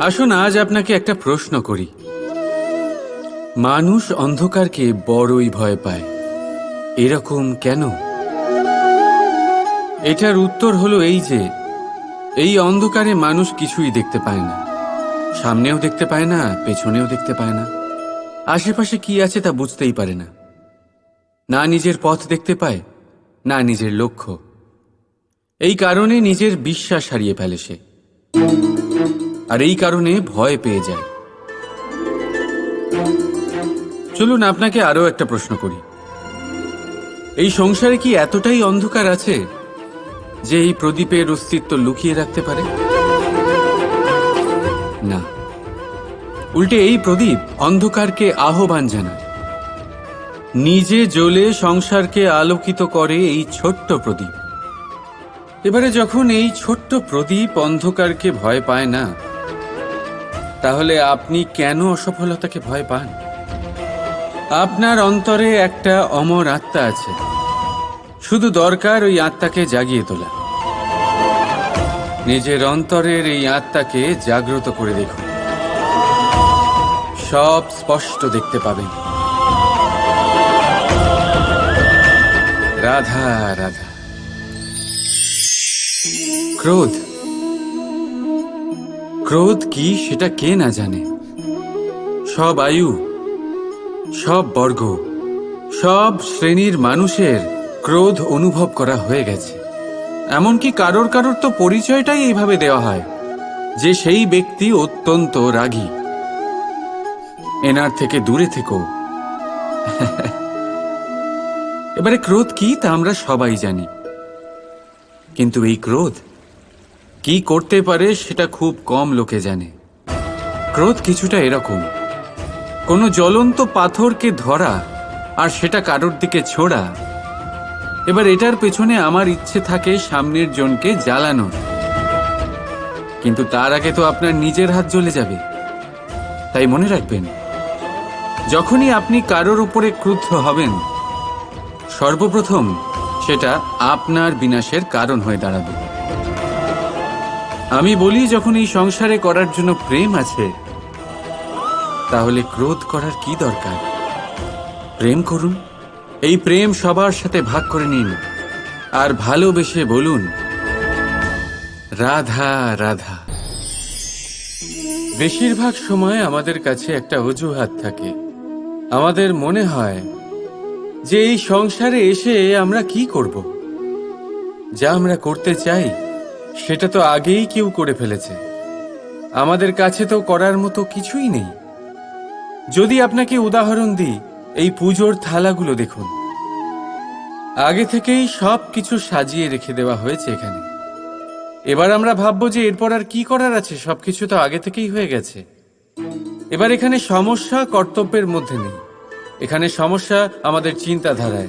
আসুন, আজ আপনাকে একটা প্রশ্ন করি। মানুষ অন্ধকারকে বড়ই ভয় পায়। এরকম কেন? এটার উত্তর হলো এই যে, এই অন্ধকারে মানুষ কিছুই দেখতে পায় না। সামনেও দেখতে পায় না, পেছনেও দেখতে পায় না। আশেপাশে কি আছে তা বুঝতেই পারে না। না নিজের পথ দেখতে পায়, না নিজের লক্ষ্য। এই কারণে নিজের বিশ্বাস হারিয়ে ফেলে সে। আর এই কারণে ভয় পেয়ে যায়। চলুন, আপনাকে আরও একটা প্রশ্ন করি। এই সংসারে কি এতটাই অন্ধকার আছে যে এই প্রদীপের অস্তিত্ব লুকিয়ে রাখতে পারে? না। উল্টে এই প্রদীপ অন্ধকারকে আহ্বান জানায়। নিজে জ্বলে সংসারকে আলোকিত করে এই ছোট্ট প্রদীপ। এবারে যখন এই ছোট্ট প্রদীপ অন্ধকারকে ভয় পায় না তাহলে আপনি কেন অসফলতাকে ভয় পান? আপনার অন্তরে একটা অমর আত্মা আছে। শুধু দরকার ওই আত্মাকে জাগিয়ে তোলা। নিজের অন্তরের এই আত্মাকে জাগ্রত করে দেখুন। সব স্পষ্ট দেখতে পাবেন। রাধা রাধা। ক্রোধ। ক্রোধ কি সেটা কে না জানে? সব আয়ু, সব বর্গ, সব শ্রেণির মানুষের ক্রোধ অনুভব করা হয়ে গেছে। এমনকি কারোর কারোর তো পরিচয়টাই এইভাবে দেওয়া হয়, যে সেই ব্যক্তি অত্যন্ত রাগী। এনার থেকে দূরে থেকো। এবারে ক্রোধ কি তা আমরা সবাই জানি। কিন্তু এই ক্রোধ কি করতে পারে সেটা খুব কম লোকে জানে। ক্রোধ কিছুটা এরকম। কোনো জ্বলন্ত পাথরকে ধরা আর সেটা কারোর দিকে ছোড়া। এবার এটার পেছনে আমার ইচ্ছে থাকে সামনের জনকে জ্বালানো কিন্তু তার আগে তো আপনার নিজের হাত জ্বলে যাবে। তাই মনে রাখবেন, যখনই আপনি কারোর উপরে ক্রুদ্ধ হবেন, সর্বপ্রথম সেটা আপনার বিনাশের কারণ হয়ে দাঁড়াবে। আমি বলি, যখন এই সংসারে করার জন্য প্রেম আছে, তাহলে ক্রোধ করার কি দরকার? প্রেম করুন। এই প্রেম সবার সাথে ভাগ করে নিন। আর ভালোবেসে বলুন, রাধা রাধা। বেশিরভাগ সময় আমাদের কাছে একটা অজুহাত থাকে। আমাদের মনে হয় যে এই সংসারে এসে আমরা কি করব? যা আমরা করতে চাই সেটা তো আগেই কেউ করে ফেলেছে। আমাদের কাছে তো করার মতো কিছুই নেই। যদি আপনাকে উদাহরণ দিই, এই পুজোর থালাগুলো দেখুন। আগে থেকেই সব কিছু সাজিয়ে রেখে দেওয়া হয়েছে এখানে। এবার আমরা ভাববো যে এরপর আর কি করার আছে, সবকিছু তো আগে থেকেই হয়ে গেছে। এবার এখানে সমস্যা কর্তব্যের মধ্যে নেই। এখানে সমস্যা আমাদের চিন্তাধারায়।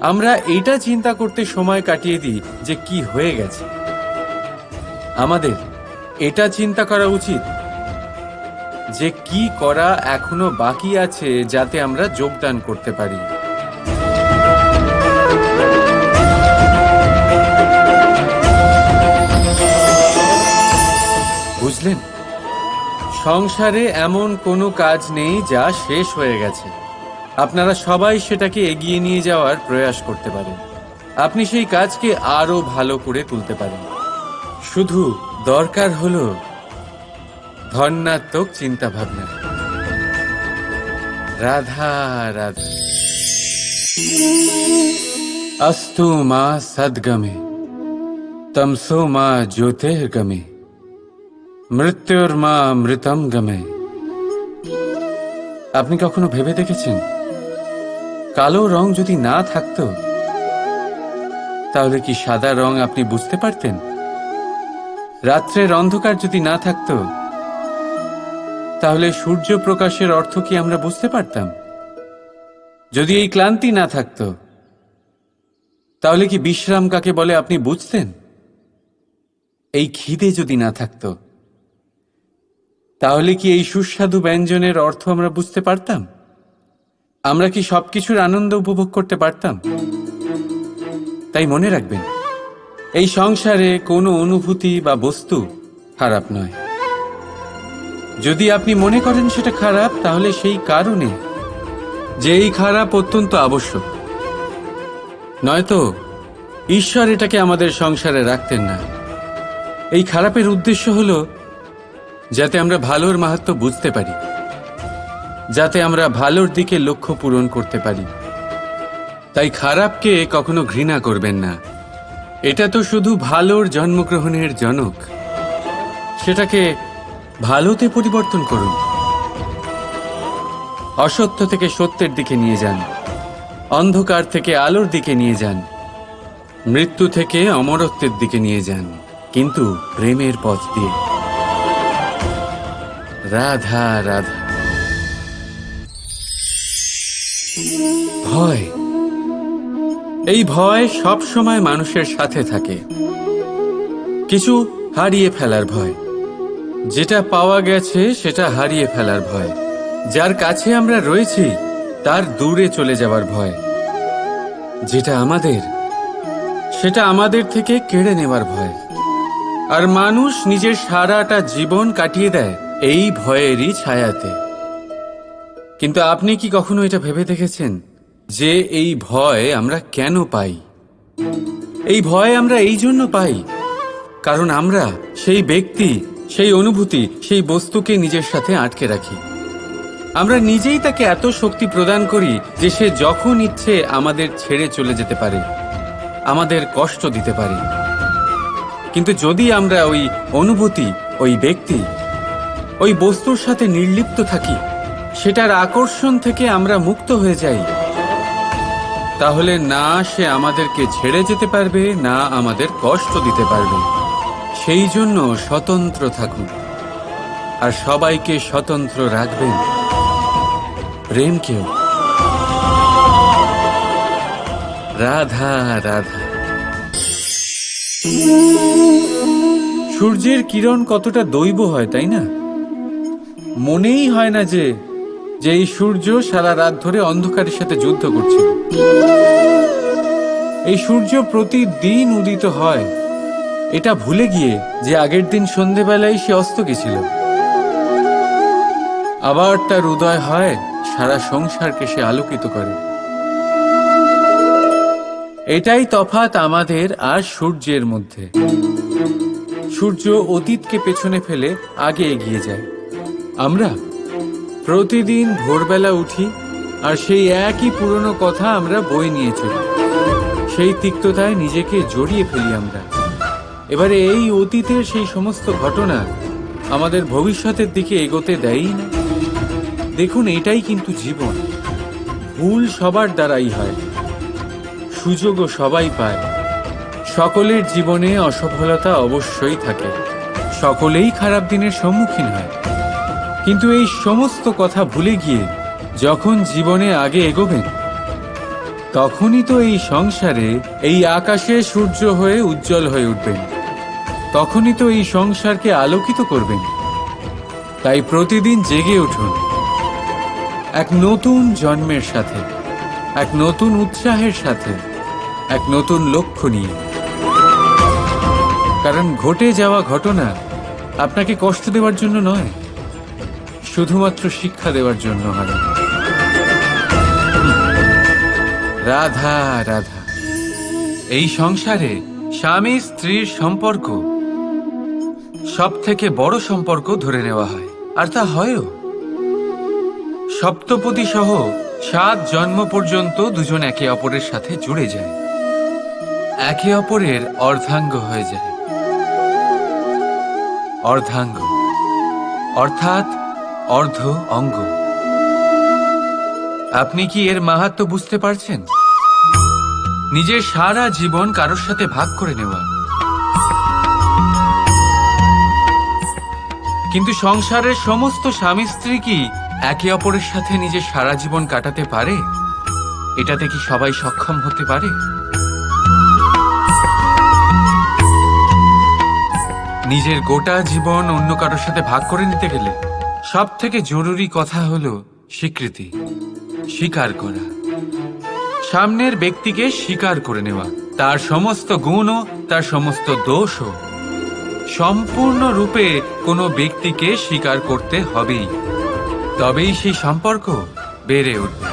আমরা এটা চিন্তা করতে সময় কাটিয়ে দিই যে কি হয়ে গেছে। আমাদের, এটা চিন্তা করা উচিত যে কি করা এখনও বাকি আছে যাতে আমরা যোগদান করতে পারি। বুঝলেন? সংসারে এমন কোনো কাজ নেই যা শেষ হয়ে গেছে। আপনারা সবাই সেটাকে এগিয়ে নিয়ে যাওয়ার প্রয়াস করতে পারেন। আপনি সেই কাজকে আরও ভালো করে তুলতে পারেন। শুধু দরকার হলো ধন্যাত্মক চিন্তা ভাবনা রাধা রাধা अस्तु মা সদ্গমে তমসো মা জ্যোতির্গমে মৃত্যুর মা মৃতম গমে আপনি কখনো ভেবে দেখেছেন কালো রং যদি না থাকতো তাহলে কি সাদা রং আপনি বুঝতে পারতেন রাত্রের অন্ধকার যদি না থাকতো, তাহলে সূর্য প্রকাশের অর্থ কি আমরা বুঝতে পারতাম? যদি এই ক্লান্তি না থাকতো, তাহলে কি বিশ্রাম কাকে বলে আপনি বুঝতেন? এই খিদে যদি না থাকতো, তাহলে কি এই সুস্বাদু ব্যঞ্জনের অর্থ আমরা বুঝতে পারতাম? আমরা কি সবকিছুর আনন্দ উপভোগ করতে পারতাম? তাই মনে রাখবেন এই সংসারে কোনো অনুভূতি বা বস্তু খারাপ নয়। যদি আপনি মনে করেন সেটা খারাপ, তাহলে সেই কারণে যে এই খারাপ অত্যন্ত আবশ্যক। নয়তো ঈশ্বর এটাকে আমাদের সংসারে রাখতেন না। এই খারাপের উদ্দেশ্য হল যাতে আমরা ভালোর মাহাত্ম বুঝতে পারি, যাতে আমরা ভালোর দিকে লক্ষ্য পূরণ করতে পারি। তাই খারাপকে কখনো ঘৃণা করবেন না। এটা তো শুধু ভালোর জন্মগ্রহণের জনক। সেটাকে ভালোতে পরিবর্তন করুন। অসত্য থেকে সত্যের দিকে নিয়ে যান। অন্ধকার থেকে আলোর দিকে নিয়ে যান। মৃত্যু থেকে অমরত্বের দিকে নিয়ে যান, কিন্তু প্রেমের পথ দিয়ে। রাধা রাধা। ভয়। এই ভয় সব সময় মানুষের সাথে থাকে। কিছু হারিয়ে ফেলার ভয়। যেটা পাওয়া গেছে, সেটা হারিয়ে ফেলার ভয়। যার কাছে আমরা রয়েছি, তার দূরে চলে যাওয়ার ভয়। যেটা আমাদের, সেটা আমাদের থেকে কেড়ে নেওয়ার ভয়। আর মানুষ নিজের সারাটা জীবন কাটিয়ে দেয় এই ভয়েরই ছায়াতে। কিন্তু আপনি কি কখনো এটা ভেবে দেখেছেন? যে এই ভয় আমরা কেন পাই? এই ভয় আমরা এই জন্য পাই কারণ আমরা সেই ব্যক্তি, সেই অনুভূতি, সেই বস্তুকে নিজের সাথে আটকে রাখি। আমরা নিজেই তাকে এত শক্তি প্রদান করি যে সে যখন ইচ্ছে আমাদের ছেড়ে চলে যেতে পারে, আমাদের কষ্ট দিতে পারে। কিন্তু যদি আমরা ওই অনুভূতি, ওই ব্যক্তি, ওই বস্তুর সাথে নির্লিপ্ত থাকি, সেটার আকর্ষণ থেকে আমরা মুক্ত হয়ে যাই। তাহলে না সে আমাদেরকে ছেড়ে যেতে পারবে, না আমাদের কষ্ট দিতে পারবে। সেই জন্য স্বতন্ত্র থাকুন। আর সবাইকে স্বতন্ত্র রাখবেন। প্রেমকেও। রাধা রাধা। সূর্যের কিরণ কতটা দৈব হয়, তাই না? মনেই হয় না যে যে এই সূর্য সারা রাত ধরে অন্ধকারের সাথে যুদ্ধ করছে এই সূর্য প্রতিদিন উদিত হয়। এটা ভুলে গিয়ে যে আগের দিন সন্ধেবেলায় সে অস্ত গেছিল। আবার তার উদয় হয়, সারা সংসারকে সে আলোকিত করে। এটাই তফাত আমাদের আর সূর্যের মধ্যে। সূর্য অতীতকে পেছনে ফেলে আগে এগিয়ে যায়। আমরা প্রতিদিন ভোরবেলা উঠি আর সেই একই পুরনো কথা আমরা বই নিয়ে চলি। সেই তিক্ততায় নিজেকে জড়িয়ে ফেলি আমরা। এবারে এই অতীতের সেই সমস্ত ঘটনা আমাদের ভবিষ্যতের দিকে এগোতে দেয়ই না। দেখুন, এটাই কিন্তু জীবন। ভুল সবার দ্বারাই হয়। সুযোগও সবাই পায়। সকলের জীবনে অসফলতা অবশ্যই থাকে। সকলেই খারাপ দিনের সম্মুখীন হয়। কিন্তু এই সমস্ত কথা ভুলে গিয়ে যখন জীবনে আগে এগোবেন, তখনই তো এই সংসারে এই আকাশে সূর্য হয়ে উজ্জ্বল হয়ে উঠবেন। তখনই তো এই সংসারকে আলোকিত করবেন। তাই প্রতিদিন জেগে উঠুন। এক নতুন জন্মের সাথে, এক নতুন উৎসাহের সাথে, এক নতুন লক্ষ্য নিয়ে। কারণ ঘটে যাওয়া ঘটনা আপনাকে কষ্ট দেওয়ার জন্য নয়। শুধুমাত্র শিক্ষা দেওয়ার জন্য হয় রাধা রাধা। এই সংসারে স্বামী, স্ত্রীর সম্পর্ক সব থেকে বড় সম্পর্ক ধরে নেওয়া হয়। আর তা হয়ও। সপ্তপদী সহ সাত জন্ম পর্যন্ত দুজন একে অপরের সাথে জুড়ে যায়। একে অপরের অর্ধাঙ্গ হয়ে যায়। অর্ধাঙ্গ। অর্থাৎ অর্ধ অঙ্গ। আপনি কি এর মাহাত্ম বুঝতে পারছেন? নিজের সারা জীবন কারোর সাথে ভাগ করে নেওয়া। কিন্তু সংসারের সমস্ত স্বামী স্ত্রী কি একে অপরের সাথে নিজের সারা জীবন কাটাতে পারে? এটাতে কি সবাই সক্ষম হতে পারে? নিজের গোটা জীবন অন্য কারোর সাথে ভাগ করে নিতে গেলে সব থেকে জরুরি কথা হলো স্বীকৃতি, স্বীকার করা। সামনের ব্যক্তিকে স্বীকার করে নেওয়া। তার সমস্ত গুণও, তার সমস্ত দোষও। সম্পূর্ণরূপে কোনো ব্যক্তিকে স্বীকার করতে হবেই। তবেই সেই সম্পর্ক বেড়ে উঠবে।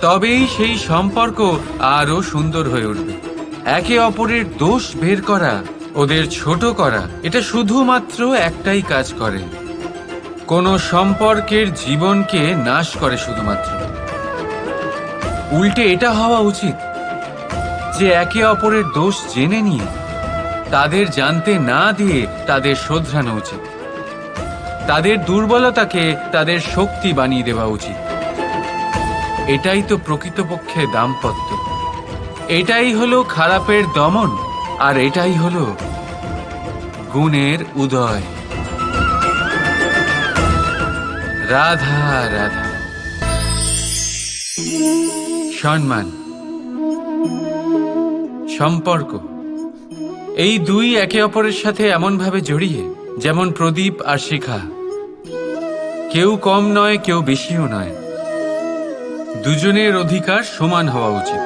তবেই সেই সম্পর্ক আরও সুন্দর হয়ে উঠবে। একে অপরের দোষ বের করা, ওদের ছোট করা, এটা শুধুমাত্র একটাই কাজ করে। কোনো সম্পর্কের জীবনকে নাশ করে শুধুমাত্র। উল্টে এটা হওয়া উচিত যে একে অপরের দোষ জেনে নিয়ে তাদের জানতে না দিয়ে তাদের শোধরানো উচিত। তাদের দুর্বলতাকে তাদের শক্তি বানিয়ে দেওয়া উচিত। এটাই তো প্রকৃতপক্ষে দাম্পত্য। এটাই হলো খারাপের দমন আর এটাই হলো গুণের উদয়। রাধা রাধা। সম্মান, সম্পর্ক। এই দুই একে অপরের সাথে এমনভাবে জড়িয়ে, যেমন প্রদীপ আর শিখা। কেউ কম নয়, কেউ বেশিও নয়। দুজনের অধিকার সমান হওয়া উচিত।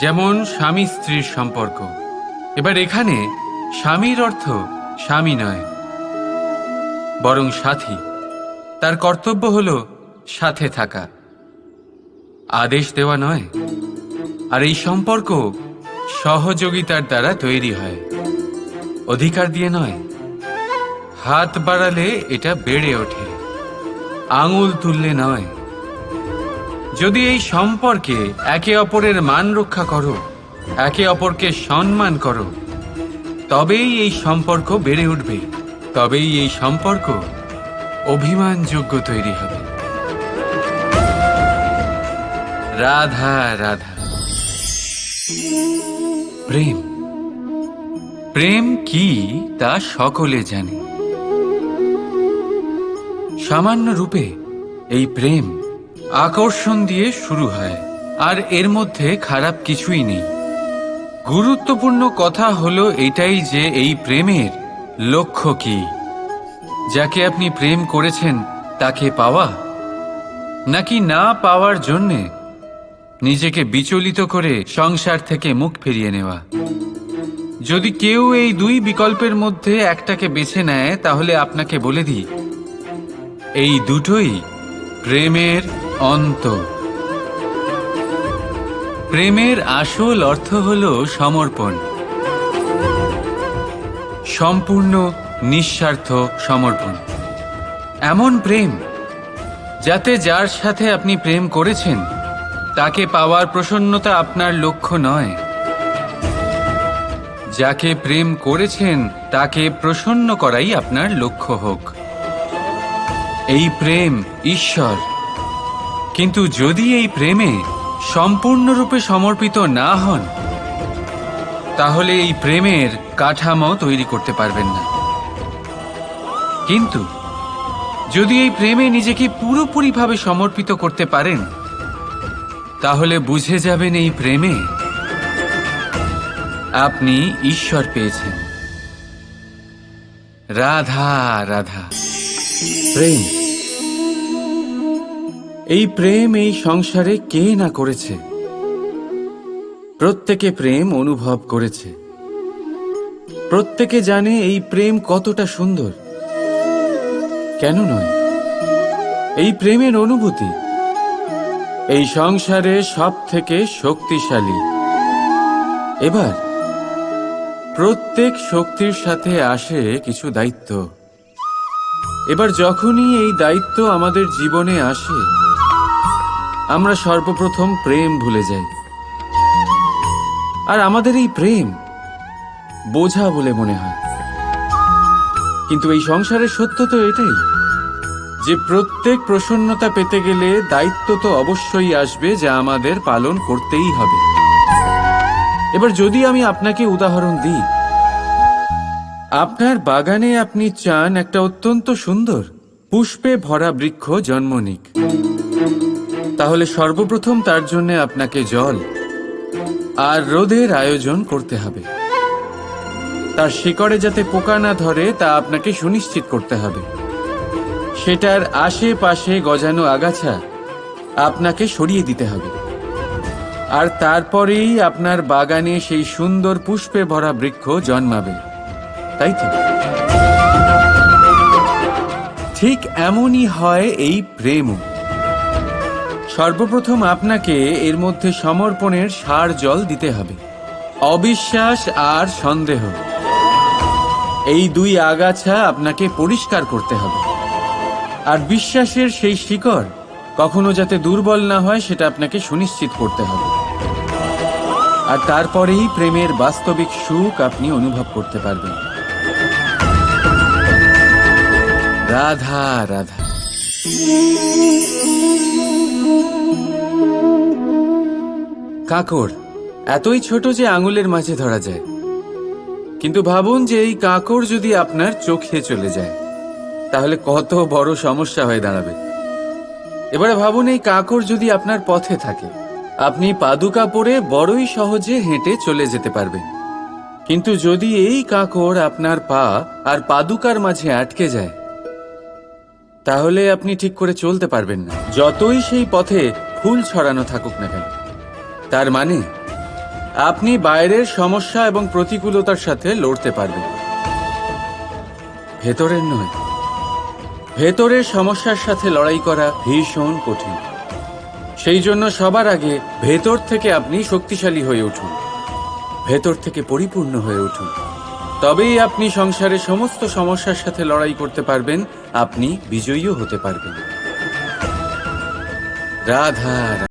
যেমন স্বামী স্ত্রীর সম্পর্ক। এবার এখানে স্বামীর অর্থ স্বামী নয়, বরং সাথী। তার কর্তব্য হল সাথে থাকা। আদেশ দেওয়া নয়, আর এই সম্পর্ক সহযোগিতার দ্বারা তৈরি হয়। অধিকার দিয়ে নয়, হাত বাড়ালে এটা বেড়ে ওঠে, আঙুল তুললে নয়। যদি এই সম্পর্কে একে অপরের মান রক্ষা করো, একে অপরকে সম্মান করো, তবেই এই সম্পর্ক বেড়ে উঠবে, তবেই এই সম্পর্ক অভিমানযোগ্য তৈরি হবে। রাধা রাধা। প্রেম। প্রেম কি তা সকলে জানে। সামান্য রূপে এই প্রেম আকর্ষণ দিয়ে শুরু হয়, আর এর মধ্যে খারাপ কিছুই নেই। গুরুত্বপূর্ণ কথা হলো এটাই যে এই প্রেমের লক্ষ্য কি। যাকে আপনি প্রেম করেছেন, তাকে পাওয়া? নাকি না পাওয়ার জন্যে নিজেকে বিচলিত করে সংসার থেকে মুখ ফিরিয়ে নেওয়া? যদি কেউ এই দুই বিকল্পের মধ্যে একটাকে বেছে নেয়, তাহলে আপনাকে বলে দিই, এই দুটোই প্রেমের অন্ত। প্রেমের আসল অর্থ হল সমর্পণ। সম্পূর্ণ নিঃস্বার্থ সমর্পণ। এমন প্রেম, যাতে যার সাথে আপনি প্রেম করেছেন, তাকে পাওয়ার প্রসন্নতা আপনার লক্ষ্য নয়। যাকে প্রেম করেছেন, তাকে প্রসন্ন করাই আপনার লক্ষ্য হোক। এই প্রেম ঈশ্বর। কিন্তু যদি এই প্রেমে সম্পূর্ণরূপে সমর্পিত না হন, তাহলে এই প্রেমের কাঠামো তৈরি করতে পারবেন না। কিন্তু যদি এই প্রেমে নিজেকে পুরোপুরিভাবে সমর্পিত করতে পারেন, তাহলে বুঝে যাবেন এই প্রেমে আপনি ঈশ্বর পেয়েছেন। রাধা রাধা। প্রেম। এই প্রেম এই সংসারে কে না করেছে? প্রত্যেকে প্রেম অনুভব করেছে। প্রত্যেকে জানে এই প্রেম কতটা সুন্দর। কেন নয়? এই প্রেমের অনুভূতি, এই সংসারে সব থেকে শক্তিশালী। এবার, প্রত্যেক শক্তির সাথে আসে কিছু দায়িত্ব। এবার যখনই এই দায়িত্ব আমাদের জীবনে আসে, আমরা সর্বপ্রথম প্রেম ভুলে যাই। আর আমাদের এই প্রেম বোঝা বলে মনে হয়। কিন্তু এই সংসারের সত্য তো এটাই। যে প্রত্যেক প্রসন্নতা পেতে গেলে দায়িত্ব তো অবশ্যই আসবে যা আমাদের পালন করতেই হবে। এবার যদি আমি আপনাকে উদাহরণ দিই, আপনার বাগানে আপনি চান একটা অত্যন্ত সুন্দর পুষ্পে ভরা বৃক্ষ জন্ম নিক। তাহলে সর্বপ্রথম তার জন্য আপনাকে জল আর রোদের আয়োজন করতে হবে। তার শিকড়ে যাতে পোকা না ধরে তা আপনাকে সুনিশ্চিত করতে হবে। সেটার আশেপাশে গজানো আগাছা আপনাকে সরিয়ে দিতে হবে। আর তারপরেই আপনার বাগানে সেই সুন্দর পুষ্পে ভরা বৃক্ষ জন্মাবে। তাই তো? ঠিক এমনই হয় এই প্রেমও সর্বপ্রথম আপনাকে এর মধ্যে সমর্পণের সার জল দিতে হবে। অবিশ্বাস আর সন্দেহ। এই দুই আগাছা আপনাকে পরিষ্কার করতে হবে। আর বিশ্বাসের সেই শিকড় কখনো যাতে দুর্বল না হয়, সেটা আপনাকে সুনিশ্চিত করতে হবে। আর তারপরেই প্রেমের বাস্তবিক সুখ আপনি অনুভব করতে পারবেন। রাধা রাধা। কাকড় এতই ছোট যে আঙুলের মাঝে ধরা যায়। কিন্তু ভাবুন যে এই কাকড় যদি আপনার চোখে চলে যায়। তাহলে কত বড় সমস্যা হয়ে দাঁড়াবে। এবারে ভাবুন এই কাকর যদি আপনার পথে থাকে, আপনি পাদুকা পরে বড়ই সহজে হেঁটে চলে যেতে পারবেন। কিন্তু যদি এই কাকর আপনার পা আর পাদুকার মাঝে আটকে যায়, তাহলে আপনি ঠিক করে চলতে পারবেন না। যতই সেই পথে ফুল ছড়ানো থাকুক না কেন। তার মানে আপনি বাইরের সমস্যা এবং প্রতিকূলতার সাথে লড়তে পারবেন। ভেতরের নয়। ভেতরের সমস্যার সাথে লড়াই করা ভীষণ কঠিন। সেই জন্য সবার আগে ভেতর থেকে আপনি শক্তিশালী হয়ে উঠুন। ভেতর থেকে পরিপূর্ণ হয়ে উঠুন। তবেই আপনি সংসারে সমস্ত সমস্যার সাথে লড়াই করতে পারবেন, আপনি বিজয়ীও হতে পারবেন। রাধা।